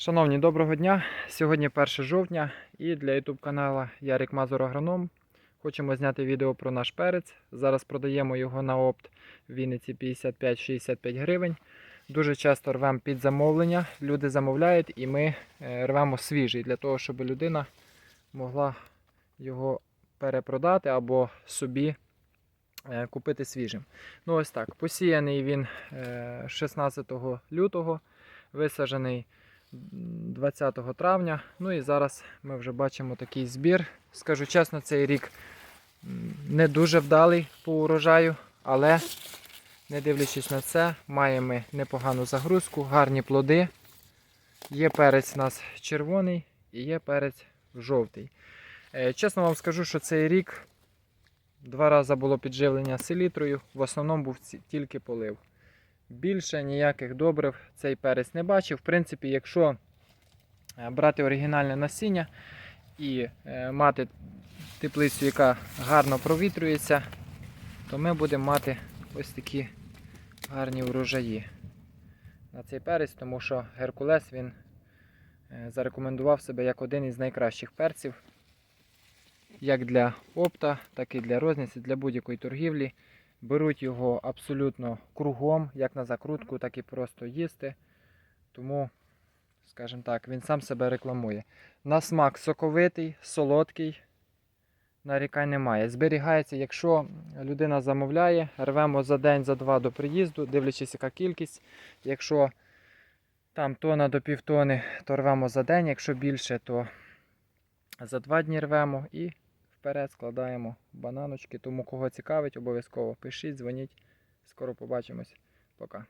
Шановні, доброго дня! Сьогодні 1 жовтня і для YouTube каналу Ярик Мазур Агроном. Хочемо зняти відео про наш перець. Зараз продаємо його на опт в Вінниці 55-65 гривень. Дуже часто рвемо під замовлення. Люди замовляють і ми е, рвемо свіжий для того, щоб людина могла його перепродати або собі е, купити свіжим. Ну ось так. Посіяний він е, 16 лютого, висаджений 20 травня. Ну і зараз ми вже бачимо такий збір. Скажу чесно, цей рік не дуже вдалий по урожаю, але не дивлячись на це, маємо непогану загрузку, гарні плоди. Є перець у нас червоний і є перець жовтий. Е, Чесно вам скажу, що цей рік два рази було підживлення селітрою, в основному був тільки полив. Більше ніяких добрив цей перець не бачив. В принципі, якщо е, брати оригінальне насіння і е, мати теплицю, яка гарно провітрюється, то ми будемо мати ось такі гарні урожаї на цей перець, тому що Геркулес він е, зарекомендував себе як один із найкращих перців, як для опта, так і для розниці, для будь-якої торгівлі. Беруть його абсолютно кругом, як на закрутку, так і просто їсти. Тому, скажімо так, він сам себе рекламує. На смак соковитий, солодкий, нарікань немає. Зберігається, якщо людина замовляє, рвемо за день, за два до приїзду, дивлячись, яка кількість. Якщо там тона до півтони, то рвемо за день, якщо більше, то за два дні рвемо і вперед складаємо бананочки. Тому кого цікавить, обов'язково пишіть, дзвоніть. Скоро побачимось. Пока.